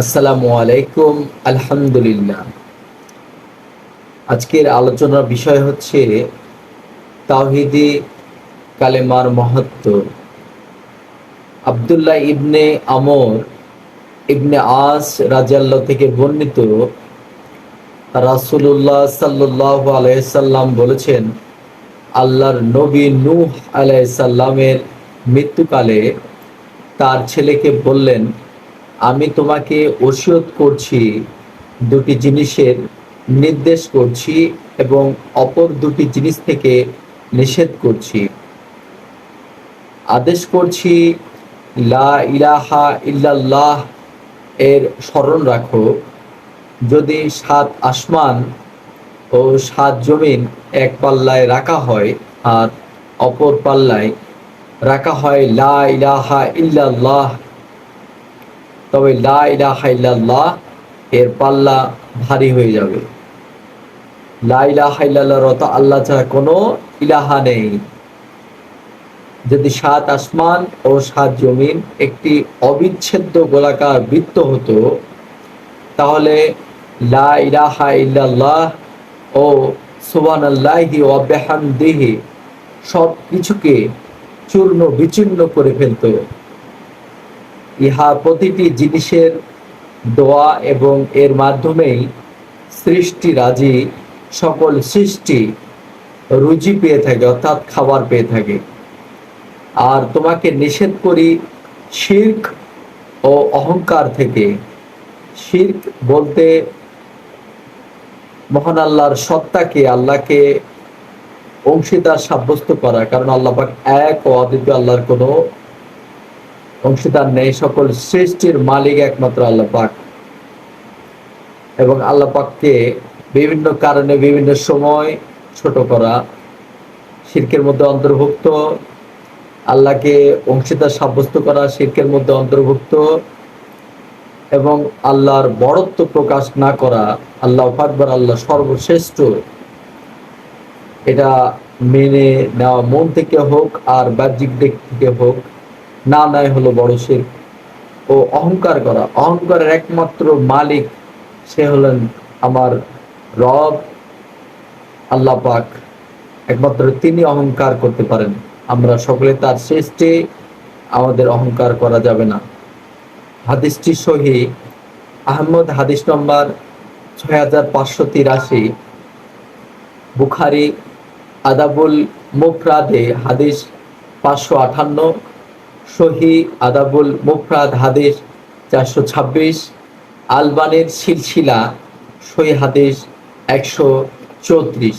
আসসালামু আলাইকুম, আলহামদুলিল্লাহ। আজকের আলোচনার বিষয় হচ্ছে তাওহিদি কালেমার মহত্ব। আবদুল্লাহ ইবনে আমর ইবনে আস রাজিয়াল্লাহ থেকে বর্ণিত রাসূলুল্লাহ সাল্লাল্লাহু আলাইসাল্লাম বলেছেন, আল্লাহর নবী নূহ আলাইসাল্লামের মৃত্যুকালে তার ছেলেকে বললেন আমি তোমাকে ওসিয়ত করছি, দুটি জিনিসের নির্দেশ করছি এবং অপর দুটি জিনিস থেকে নিষেধ করছি। আদেশ করছি, লা ইলাহা ইল্লাল্লাহ এর স্মরণ রাখো। যদি সাত আসমান ও সাত জমিন এক পাল্লায় রাখা হয়, আর অপর পাল্লায় রাখা হয় লা ইলাহা ইল্লাল্লাহ তবে এর পাল্লা ভারী হয়ে যাবে। আল্লাহ ছাড়া কোনো ইলাহা নেই। যদি সাত আসমান ও সাত জমিন একটি অবিচ্ছেদ্য গোলাকার বৃত্ত হতো, তাহলে লা ইল্লাল্লাহ ও সুবহানাল্লাহি ওয়া বিহামদিহি সব কিছুকে চূর্ণ বিচূর্ণ করে ফেলতো। ইহা প্রতিটি জিনিসের দোয়া এবং এর মাধ্যমেই সৃষ্টি রাজি সকল সৃষ্টি রুজি পেয়ে থাকে, অর্থাৎ খাবার পেয়ে থাকে। আর তোমাকে নিষেধ করি শির্ক ও অহংকার থেকে। শির্ক বলতে মহান আল্লাহর সত্তাকে, আল্লাহকে অংশীদার সাব্যস্ত করা, কারণ আল্লাহ এক ও অদ্বিতীয় আল্লাহর কোনো অংশীদার নেই, সকল সৃষ্টির মালিক একমাত্র আল্লাহ পাক। এবং আল্লাহ পাককে বিভিন্ন কারণে, বিভিন্ন সময় ছোট করা, শির্কের মধ্যে অন্তর্ভুক্ত, আল্লাহকে অংশীদার সাব্যস্ত করা শির্কের মধ্যে অন্তর্ভুক্ত, এবং আল্লাহর বড়ত্ব প্রকাশ না করা, আল্লাহ আকবর, আল্লাহ সর্বশ্রেষ্ঠ, এটা মেনে নেওয়া মন থেকে হোক আর বাহ্যিক দিক থেকে হোক না নাই হলো বড় শির। ও অহংকার করা, অহংকারের একমাত্র মালিক সে হলেন আমার রব। আল্লাহ পাক একমাত্র তিনি অহংকার করতে পারেন। আমরা সকলে তার সৃষ্টি, আমাদের অহংকার করা যাবে না। হাদিসটি সহি, আহমদ হাদিস নম্বর ছয় হাজার পাঁচশো তিরাশি। বুখারি আদাবুল মুফরাদে হাদিস পাঁচশো আঠান্ন। সহি আদাবুল মুফরাদ হাদিস চারশো ছাব্বিশ আলবানের সিলসিলা সহি হাদিস একশো চৌত্রিশ।